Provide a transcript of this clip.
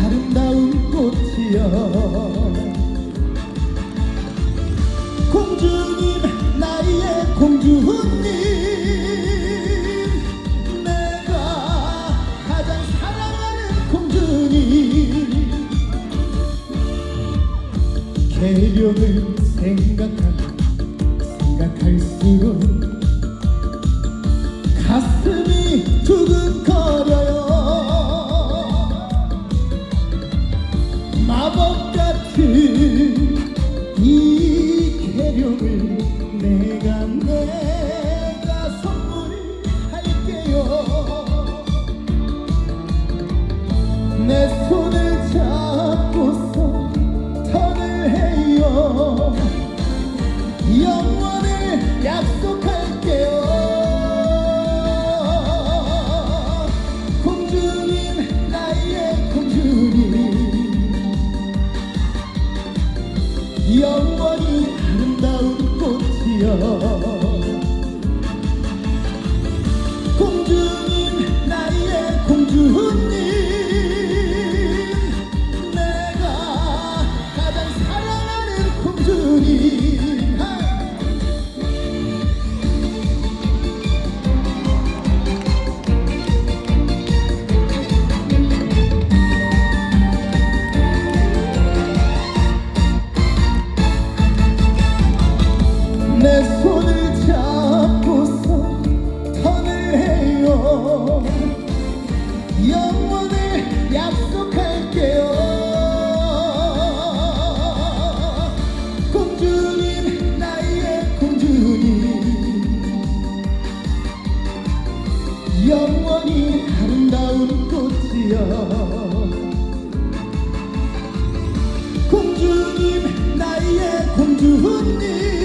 아름다운 꽃이여. 공주님 나 이의 공주님. 내가 가장 사랑하는 공주님. 계룡은 생각하면 생각할수록 기억을 내가 내 영원히 아름다운 꽃이여. 영원히 아름다운 꽃이여. 공주님 나의 공주님